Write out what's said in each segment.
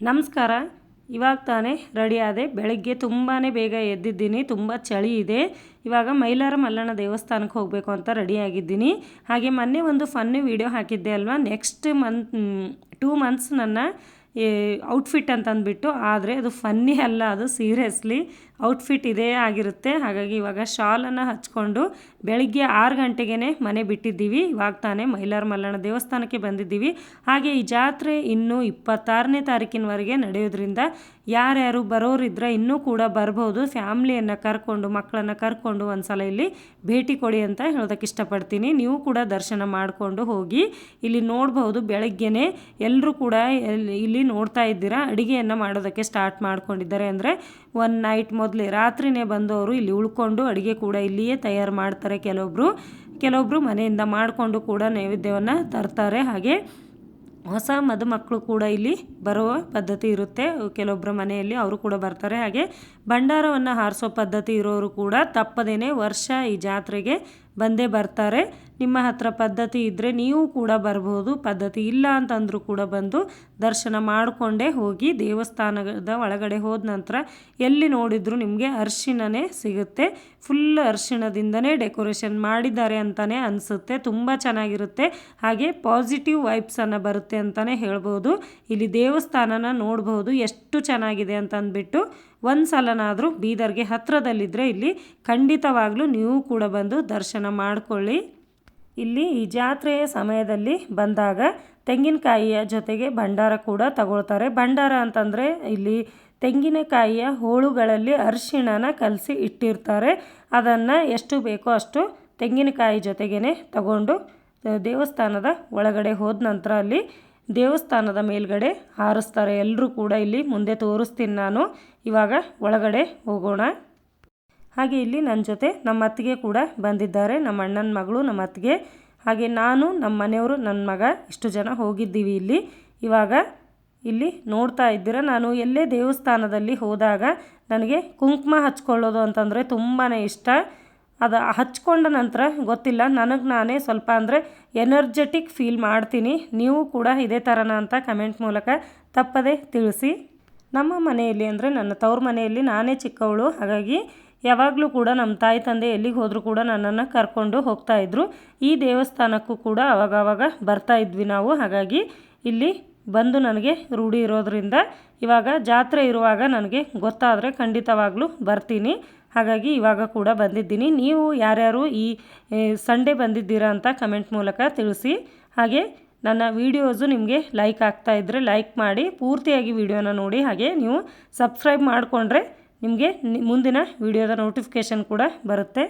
ನಮಸ್ಕಾರ. ಇವಾಗ ತಾನೇ ರೆಡಿ ಆದೆ. ಬೆಳಗ್ಗೆ ತುಂಬಾ ಬೇಗ ಎದ್ದಿದ್ದೀನಿ. ತುಂಬ ಚಳಿ ಇದೆ. ಇವಾಗ ಮೈಲಾರ ಮಲ್ಲಣ್ಣ ದೇವಸ್ಥಾನಕ್ಕೆ ಹೋಗಬೇಕು ಅಂತ ರೆಡಿಯಾಗಿದ್ದೀನಿ ಹಾಗೆ ಮೊನ್ನೆ ಒಂದು ಫನ್ನು ವೀಡಿಯೋ ಹಾಕಿದ್ದೆ ಅಲ್ವಾ? ನೆಕ್ಸ್ಟ್ ಮಂತ್ ಟೂ ಮಂತ್ಸ್ ನನ್ನ ಔಟ್ಫಿಟ್ ಅಂತ ಅಂದ್ಬಿಟ್ಟು, ಆದರೆ ಅದು ಫನ್ನಿ ಅಲ್ಲ ಅದು ಸೀರಿಯಸ್ಲಿ ಔಟ್ಫಿಟ್ ಇದೇ ಆಗಿರುತ್ತೆ. ಹಾಗಾಗಿ ಇವಾಗ ಶಾಲನ್ನು ಹಚ್ಕೊಂಡು ಬೆಳಿಗ್ಗೆ ಆರು ಗಂಟೆಗೆ ಮನೆ ಬಿಟ್ಟಿದ್ದೀವಿ. ಇವಾಗ ತಾನೇ ಮೈಲಾರ ಮಲ್ಲಣ್ಣ ದೇವಸ್ಥಾನಕ್ಕೆ ಬಂದಿದ್ದೀವಿ. ಹಾಗೆ ಈ ಜಾತ್ರೆ ಇನ್ನೂ ಇಪ್ಪತ್ತಾರನೇ ತಾರೀಕಿನವರೆಗೆ ನಡೆಯೋದ್ರಿಂದ ಯಾರ್ಯಾರು ಬರೋರಿದ್ರೆ ಇನ್ನೂ ಕೂಡ ಬರ್ಬೋದು. ಫ್ಯಾಮ್ಲಿಯನ್ನು ಕರ್ಕೊಂಡು, ಮಕ್ಕಳನ್ನು ಕರ್ಕೊಂಡು ಒಂದ್ಸಲ ಇಲ್ಲಿ ಭೇಟಿ ಕೊಡಿ ಅಂತ ಹೇಳೋದಕ್ಕೆ ಇಷ್ಟಪಡ್ತೀನಿ. ನೀವು ಕೂಡ ದರ್ಶನ ಮಾಡಿಕೊಂಡು ಹೋಗಿ ಇಲ್ಲಿ ನೋಡ್ಬೋದು. ಬೆಳಗ್ಗೆನೆ ಎಲ್ಲರೂ ಕೂಡ ಇಲ್ಲಿ ನೋಡ್ತಾ ಇದ್ದೀರಾ? ಅಡುಗೆಯನ್ನು ಮಾಡೋದಕ್ಕೆ ಸ್ಟಾರ್ಟ್ ಮಾಡ್ಕೊಂಡಿದ್ದಾರೆ ಅಂದರೆ ಒನ್ ನೈಟ್ ಮೊದಲೇ ರಾತ್ರಿನೇ ಬಂದವರು ಇಲ್ಲಿ ಉಳ್ಕೊಂಡು ಅಡುಗೆ ಕೂಡ ಇಲ್ಲಿಯೇ ತಯಾರು ಮಾಡ್ತಾರೆ. ಕೆಲವೊಬ್ಬರು ಕೆಲವೊಬ್ಬರು ಮನೆಯಿಂದ ಮಾಡಿಕೊಂಡು ಕೂಡ ನೈವೇದ್ಯವನ್ನು ತರ್ತಾರೆ. ಹಾಗೆ ಹೊಸ ಮದುಮಕ್ಕಳು ಕೂಡ ಇಲ್ಲಿ ಬರುವ ಪದ್ಧತಿ ಇರುತ್ತೆ. ಕೆಲವೊಬ್ಬರ ಮನೆಯಲ್ಲಿ ಅವರು ಕೂಡ ಬರ್ತಾರೆ. ಹಾಗೆ ಭಂಡಾರವನ್ನು ಹಾರಿಸೋ ಪದ್ಧತಿ ಇರೋರು ಕೂಡ ತಪ್ಪದೇನೆ ವರ್ಷ ಈ ಜಾತ್ರೆಗೆ ಬಂದೇ ಬರ್ತಾರೆ. ನಿಮ್ಮ ಹತ್ರ ಪದ್ಧತಿ ಇದ್ದರೆ ನೀವು ಕೂಡ ಬರ್ಬೋದು. ಪದ್ಧತಿ ಇಲ್ಲ ಅಂತಂದರೂ ಕೂಡ ಬಂದು ದರ್ಶನ ಮಾಡಿಕೊಂಡೇ ಹೋಗಿ ದೇವಸ್ಥಾನದ ಒಳಗಡೆ ಹೋದ ನಂತರ ಎಲ್ಲಿ ನೋಡಿದರೂ ನಿಮಗೆ ಅರಿಶಿಣನೇ ಸಿಗುತ್ತೆ. ಫುಲ್ ಅರಿಶಿಣದಿಂದನೇ ಡೆಕೋರೇಷನ್ ಮಾಡಿದ್ದಾರೆ ಅಂತಲೇ ಅನಿಸುತ್ತೆ. ತುಂಬ ಚೆನ್ನಾಗಿರುತ್ತೆ. ಹಾಗೆ ಪಾಸಿಟಿವ್ ವೈಬ್ಸನ್ನು ಬರುತ್ತೆ ಅಂತಲೇ ಹೇಳ್ಬೋದು. ಇಲ್ಲಿ ದೇವಸ್ಥಾನನ ನೋಡ್ಬೋದು. ಎಷ್ಟು ಚೆನ್ನಾಗಿದೆ ಅಂತ ಅಂದ್ಬಿಟ್ಟು ಒಂದು ಸಲನಾದರೂ ಬೀದರ್ಗೆ ಹತ್ತಿರದಲ್ಲಿದ್ದರೆ ಇಲ್ಲಿ ಖಂಡಿತವಾಗ್ಲೂ ನೀವು ಕೂಡ ಬಂದು ದರ್ಶನ ಮಾಡಿಕೊಳ್ಳಿ. ಇಲ್ಲಿ ಈ ಜಾತ್ರೆಯ ಸಮಯದಲ್ಲಿ ಬಂದಾಗ ತೆಂಗಿನಕಾಯಿಯ ಜೊತೆಗೆ ಭಂಡಾರ ಕೂಡ ತಗೊಳ್ತಾರೆ. ಭಂಡಾರ ಅಂತಂದರೆ ಇಲ್ಲಿ ತೆಂಗಿನಕಾಯಿಯ ಹೋಳುಗಳಲ್ಲಿ ಅರಿಶಿಣನ ಕಲಸಿ ಇಟ್ಟಿರ್ತಾರೆ. ಅದನ್ನು ಎಷ್ಟು ಬೇಕೋ ಅಷ್ಟು ತೆಂಗಿನಕಾಯಿ ಜೊತೆಗೇ ತಗೊಂಡು ದೇವಸ್ಥಾನದ ಒಳಗಡೆ ಹೋದ ನಂತರ ಅಲ್ಲಿ ದೇವಸ್ಥಾನದ ಮೇಲ್ಗಡೆ ಹಾರಿಸ್ತಾರೆ. ಎಲ್ಲರೂ ಕೂಡ ಇಲ್ಲಿ ಮುಂದೆ ತೋರಿಸ್ತೀನಿ ನಾನು. ಇವಾಗ ಒಳಗಡೆ ಹೋಗೋಣ. ಹಾಗೆ ಇಲ್ಲಿ ನನ್ನ ಜೊತೆ ನಮ್ಮ ಅತ್ತಿಗೆ ಕೂಡ ಬಂದಿದ್ದಾರೆ. ನಮ್ಮ ಅಣ್ಣನ ಮಗಳು, ನಮ್ಮ ಅತ್ತಿಗೆ. ಹಾಗೆ ನಾನು, ನಮ್ಮ ಮನೆಯವರು, ನನ್ನ ಮಗ, ಇಷ್ಟು ಜನ ಹೋಗಿದ್ದೀವಿ ಇಲ್ಲಿ. ಇವಾಗ ಇಲ್ಲಿ ನೋಡ್ತಾ ಇದ್ದೀರ? ನಾನು ಎಲ್ಲೇ ದೇವಸ್ಥಾನದಲ್ಲಿ ಹೋದಾಗ ನನಗೆ ಕುಂಕುಮ ಹಚ್ಕೊಳ್ಳೋದು ಅಂತಂದರೆ ತುಂಬಾ ಇಷ್ಟ. ಅದು ಹಚ್ಕೊಂಡ ನಂತರ ಗೊತ್ತಿಲ್ಲ. ನನಗೆ ನಾನೇ ಸ್ವಲ್ಪ ಅಂದರೆ ಎನರ್ಜೆಟಿಕ್ ಫೀಲ್ ಮಾಡ್ತೀನಿ. ನೀವು ಕೂಡ ಇದೇ ಥರನ ಅಂತ ಕಮೆಂಟ್ ಮೂಲಕ ತಪ್ಪದೇ ತಿಳಿಸಿ. ನಮ್ಮ ಮನೆಯಲ್ಲಿ ಅಂದರೆ ನನ್ನ ತವ್ರ ಮನೆಯಲ್ಲಿ ನಾನೇ ಚಿಕ್ಕವಳು. ಹಾಗಾಗಿ ಯಾವಾಗಲೂ ಕೂಡ ನಮ್ಮ ತಾಯಿ ತಂದೆ ಎಲ್ಲಿಗೆ ಹೋದರೂ ಕೂಡ ನನ್ನನ್ನು ಕರ್ಕೊಂಡು ಹೋಗ್ತಾ ಇದ್ರು. ಈ ದೇವಸ್ಥಾನಕ್ಕೂ ಕೂಡ ಅವಾಗವಾಗ ಬರ್ತಾ ಇದ್ವಿ ನಾವು. ಹಾಗಾಗಿ ಇಲ್ಲಿ ಬಂದು ನನಗೆ ರೂಢಿ ಇರೋದರಿಂದ ಇವಾಗ ಜಾತ್ರೆ ಇರುವಾಗ ನನಗೆ ಗೊತ್ತಾದರೆ ಖಂಡಿತವಾಗ್ಲೂ ಬರ್ತೀನಿ. ಹಾಗಾಗಿ ಇವಾಗ ಕೂಡ ಬಂದಿದ್ದೀನಿ. ನೀವು ಯಾರ್ಯಾರು ಈ ಸಂಡೇ ಬಂದಿದ್ದೀರಾ ಅಂತ ಕಮೆಂಟ್ ಮೂಲಕ ತಿಳಿಸಿ. ಹಾಗೆ ನನ್ನ ವೀಡಿಯೋಸು ನಿಮಗೆ ಲೈಕ್ ಆಗ್ತಾ ಇದ್ದರೆ ಲೈಕ್ ಮಾಡಿ, ಪೂರ್ತಿಯಾಗಿ ವಿಡಿಯೋನ ನೋಡಿ. ಹಾಗೆ ನೀವು ಸಬ್ಸ್ಕ್ರೈಬ್ ಮಾಡಿಕೊಂಡ್ರೆ ನಿಮಗೆ ಮುಂದಿನ ವಿಡಿಯೋದ ನೋಟಿಫಿಕೇಷನ್ ಕೂಡ ಬರುತ್ತೆ.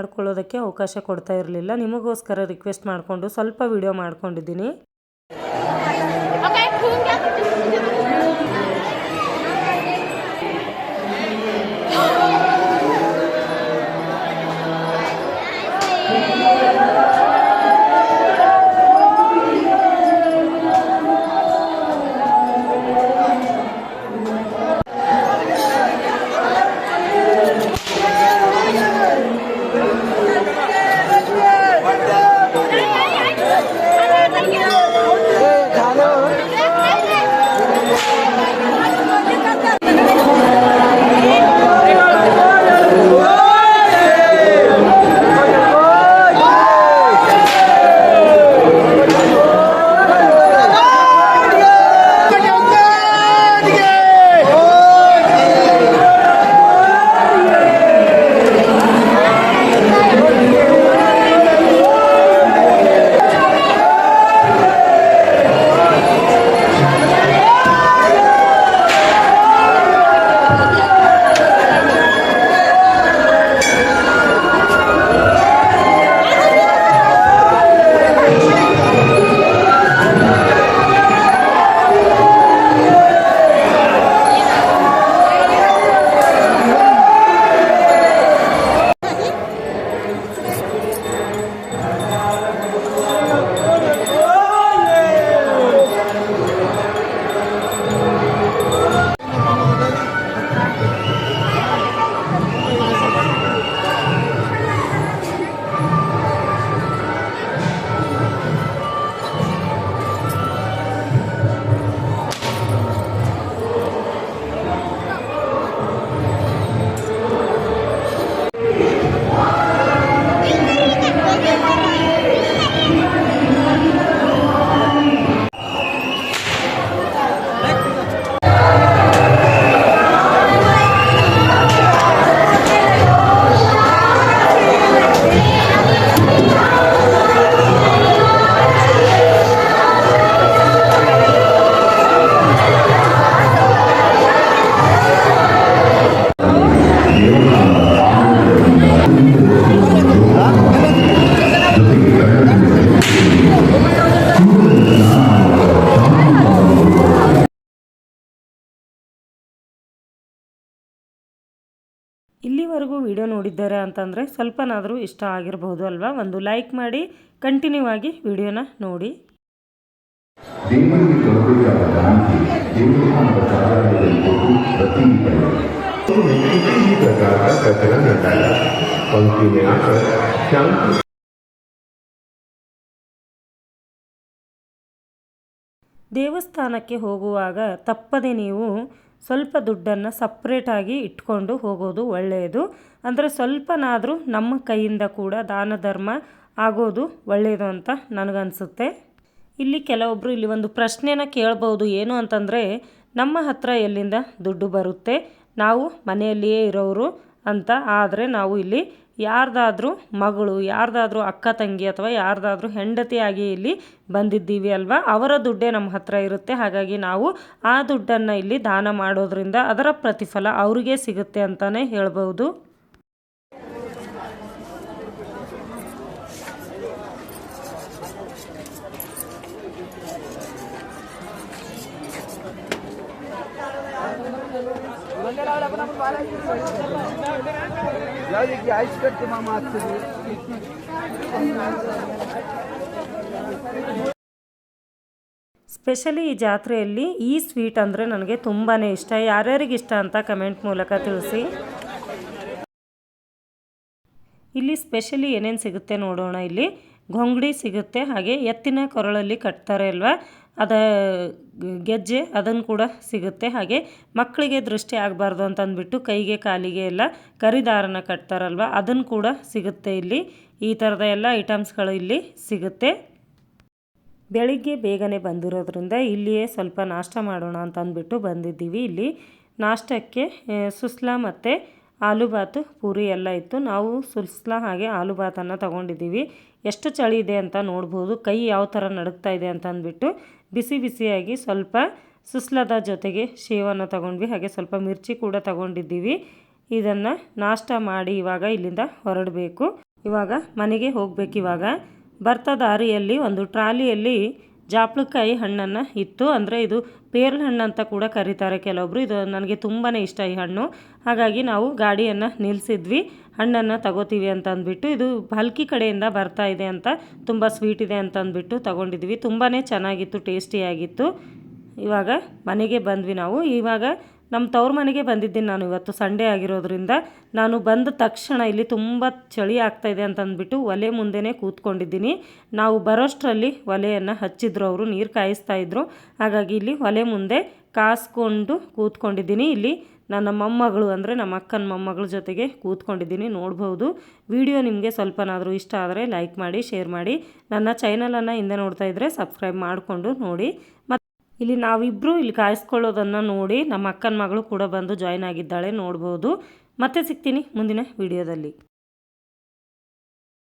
ಮಾಡ್ಕೊಳ್ಳೋದಕ್ಕೆ ಅವಕಾಶ ಕೊಡ್ತಾ ಇರಲಿಲ್ಲ. ನಿಮಗೋಸ್ಕರ ರಿಕ್ವೆಸ್ಟ್ ಮಾಡಿಕೊಂಡು ಸ್ವಲ್ಪ ವಿಡಿಯೋ ಮಾಡ್ಕೊಂಡಿದ್ದೀನಿ. ಇಲ್ಲಿವರೆಗೂ ವಿಡಿಯೋ ನೋಡಿದ್ದಾರೆ ಅಂತಂದರೆ ಸ್ವಲ್ಪನಾದರೂ ಇಷ್ಟ ಆಗಿರಬಹುದು ಅಲ್ವಾ? ಒಂದು ಲೈಕ್ ಮಾಡಿ ಕಂಟಿನ್ಯೂ ಆಗಿ ವಿಡಿಯೋನ ನೋಡಿ. ದೇವಸ್ಥಾನಕ್ಕೆ ಹೋಗುವಾಗ ತಪ್ಪದೆ ನೀವು ಸ್ವಲ್ಪ ದುಡ್ಡನ್ನು ಸಪ್ರೇಟಾಗಿ ಇಟ್ಕೊಂಡು ಹೋಗೋದು ಒಳ್ಳೆಯದು. ಅಂದರೆ ಸ್ವಲ್ಪನಾದರೂ ನಮ್ಮ ಕೈಯಿಂದ ಕೂಡ ದಾನ ಧರ್ಮ ಆಗೋದು ಒಳ್ಳೆಯದು ಅಂತ ನನಗನ್ಸುತ್ತೆ. ಇಲ್ಲಿ ಕೆಲವೊಬ್ಬರು ಇಲ್ಲಿ ಒಂದು ಪ್ರಶ್ನೆನ ಕೇಳ್ಬೋದು. ಏನು ಅಂತಂದರೆ, ನಮ್ಮ ಹತ್ರ ಎಲ್ಲಿಂದ ದುಡ್ಡು ಬರುತ್ತೆ? ನಾವು ಮನೆಯಲ್ಲಿಯೇ ಇರೋರು ಅಂತ. ಆದರೆ ನಾವು ಇಲ್ಲಿ ಯಾರ್ದಾದ್ರೂ ಮಗಳು, ಯಾರ್ದಾದ್ರೂ ಅಕ್ಕ ತಂಗಿ ಅಥವಾ ಯಾರ್ದಾದ್ರೂ ಹೆಂಡತಿಯಾಗಿ ಇಲ್ಲಿ ಬಂದಿದ್ದೀವಿ ಅಲ್ವಾ? ಅವರ ದುಡ್ಡೇ ನಮ್ಮ ಹತ್ರ ಇರುತ್ತೆ. ಹಾಗಾಗಿ ನಾವು ಆ ದುಡ್ಡನ್ನು ಇಲ್ಲಿ ದಾನ ಮಾಡೋದ್ರಿಂದ ಅದರ ಪ್ರತಿಫಲ ಅವ್ರಿಗೆ ಸಿಗುತ್ತೆ ಅಂತಲೇ ಹೇಳ್ಬೋದು. ಐಸ್ ಕಟ್ಟಿ ಮಾಮ ಸ್ಪೆಷಲಿ ಈ ಜಾತ್ರೆಯಲ್ಲಿ ಈ ಸ್ವೀಟ್ ಅಂದರೆ ನನಗೆ ತುಂಬಾ ಇಷ್ಟ. ಯಾರ್ಯಾರಿಗೆ ಇಷ್ಟ ಅಂತ ಕಮೆಂಟ್ ಮೂಲಕ ತಿಳಿಸಿ. ಇಲ್ಲಿ ಸ್ಪೆಷಲಿ ಏನೇನು ಸಿಗುತ್ತೆ ನೋಡೋಣ. ಇಲ್ಲಿ ಘೊಂಗಡಿ ಸಿಗುತ್ತೆ. ಹಾಗೆ ಎತ್ತಿನ ಕೊರಳಲ್ಲಿ ಕಟ್ತಾರೆ ಅಲ್ವಾ? ಅದ ಗೆಜ್ಜೆ ಅದನ್ನು ಕೂಡ ಸಿಗುತ್ತೆ. ಹಾಗೆ ಮಕ್ಕಳಿಗೆ ದೃಷ್ಟಿ ಆಗಬಾರ್ದು ಅಂತಂದ್ಬಿಟ್ಟು ಕೈಗೆ ಕಾಲಿಗೆ ಎಲ್ಲ ಕರಿದಾರನ ಕಟ್ತಾರಲ್ವ? ಅದನ್ನು ಕೂಡ ಸಿಗುತ್ತೆ ಇಲ್ಲಿ. ಈ ಥರದ ಎಲ್ಲ ಐಟಮ್ಸ್ಗಳು ಇಲ್ಲಿ ಸಿಗುತ್ತೆ. ಬೆಳಿಗ್ಗೆ ಬೇಗನೆ ಬಂದಿರೋದ್ರಿಂದ ಇಲ್ಲಿಯೇ ಸ್ವಲ್ಪ ನಾಷ್ಟ ಮಾಡೋಣ ಅಂತ ಅಂದ್ಬಿಟ್ಟು ಬಂದಿದ್ದೀವಿ ಇಲ್ಲಿ. ನಾಷ್ಟಕ್ಕೆ ಸುಸ್ಲಾ ಮತ್ತು ಆಲೂಬಾತು, ಪೂರಿ ಎಲ್ಲ ಇತ್ತು. ನಾವು ಸುಸ್ಲಾ ಹಾಗೆ ಆಲೂಬಾತನ್ನು ತಗೊಂಡಿದ್ದೀವಿ. ಎಷ್ಟು ಚಳಿ ಇದೆ ಅಂತ ನೋಡ್ಬೋದು. ಕೈ ಯಾವ ಥರ ನಡುಗ್ತಾ ಇದೆ ಅಂತ ಅಂದ್ಬಿಟ್ಟು ಬಿಸಿ ಬಿಸಿಯಾಗಿ ಸ್ವಲ್ಪ ಸುಸ್ಲದ ಜೊತೆಗೆ ಶೇವನ್ನು ತಗೊಂಡ್ವಿ. ಹಾಗೆ ಸ್ವಲ್ಪ ಮಿರ್ಚಿ ಕೂಡ ತಗೊಂಡಿದ್ದೀವಿ. ಇದನ್ನು ನಾಷ್ಟ ಮಾಡಿ ಇವಾಗ ಇಲ್ಲಿಂದ ಹೊರಡಬೇಕು. ಇವಾಗ ಮನೆಗೆ ಹೋಗ್ಬೇಕು ಇವಾಗ. ಬರ್ತಾ ದಾರಿಯಲ್ಲಿ ಒಂದು ಟ್ರಾಲಿಯಲ್ಲಿ ಜಾಪಳಕಾಯಿ ಹಣ್ಣನ್ನು ಇತ್ತು. ಅಂದರೆ ಇದು ಪೇರ್ಲ ಹಣ್ಣು ಅಂತ ಕೂಡ ಕರೀತಾರೆ ಕೆಲವೊಬ್ಬರು ಇದು ನನಗೆ ತುಂಬಾ ಇಷ್ಟ ಈ ಹಣ್ಣು. ಹಾಗಾಗಿ ನಾವು ಗಾಡಿಯನ್ನು ನಿಲ್ಲಿಸಿದ್ವಿ ಹಣ್ಣನ್ನು ತಗೋತೀವಿ ಅಂತ ಅಂದ್ಬಿಟ್ಟು ಇದು ಹಲ್ಕಿ ಕಡೆಯಿಂದ ಬರ್ತಾ ಇದೆ ಅಂತ ತುಂಬ ಸ್ವೀಟ್ ಇದೆ ಅಂತ ಅಂದ್ಬಿಟ್ಟು ತಗೊಂಡಿದ್ವಿ. ತುಂಬಾ ಚೆನ್ನಾಗಿತ್ತು, ಟೇಸ್ಟಿಯಾಗಿತ್ತು. ಇವಾಗ ಮನೆಗೆ ಬಂದ್ವಿ ನಾವು. ಇವಾಗ ನಮ್ಮ ತವ್ರ ಮನೆಗೆ ಬಂದಿದ್ದೀನಿ ನಾನು ಇವತ್ತು ಸಂಡೇ ಆಗಿರೋದ್ರಿಂದ. ನಾನು ಬಂದ ತಕ್ಷಣ ಇಲ್ಲಿ ತುಂಬ ಚಳಿ ಆಗ್ತಾ ಇದೆ ಅಂತ ಅಂದ್ಬಿಟ್ಟು ಒಲೆ ಮುಂದೆನೇ ಕೂತ್ಕೊಂಡಿದ್ದೀನಿ. ನಾವು ಬರೋಷ್ಟರಲ್ಲಿ ಒಲೆಯನ್ನು ಹಚ್ಚಿದ್ರು ಅವರು, ನೀರು ಕಾಯಿಸ್ತಾ ಇದ್ರು. ಹಾಗಾಗಿ ಇಲ್ಲಿ ಒಲೆ ಮುಂದೆ ಕಾಸ್ಕೊಂಡು ಕೂತ್ಕೊಂಡಿದ್ದೀನಿ. ಇಲ್ಲಿ ನನ್ನ ಮೊಮ್ಮಗಳು ಅಂದರೆ ನಮ್ಮ ಅಕ್ಕನ ಮೊಮ್ಮಗಳ ಜೊತೆಗೆ ಕೂತ್ಕೊಂಡಿದ್ದೀನಿ ನೋಡ್ಬೋದು ವಿಡಿಯೋ ನಿಮಗೆ ಸ್ವಲ್ಪನಾದರೂ ಇಷ್ಟ ಆದರೆ ಲೈಕ್ ಮಾಡಿ ಶೇರ್ ಮಾಡಿ. ನನ್ನ ಚಾನಲನ್ನು ಹಿಂದೆ ನೋಡ್ತಾ ಇದ್ದರೆ ಸಬ್ಸ್ಕ್ರೈಬ್ ಮಾಡಿಕೊಂಡು ನೋಡಿ. ಮತ್ತು ಇಲ್ಲಿ ನಾವಿಬ್ಬರು ಇಲ್ಲಿ ಕಾಯಿಸ್ಕೊಳ್ಳೋದನ್ನು ನೋಡಿ, ನಮ್ಮ ಅಕ್ಕನ ಮಗಳು ಕೂಡ ಬಂದು ಜಾಯ್ನ್ ಆಗಿದ್ದಾಳೆ ನೋಡ್ಬೋದು ಮತ್ತೆ ಸಿಗ್ತೀನಿ ಮುಂದಿನ ವಿಡಿಯೋದಲ್ಲಿ.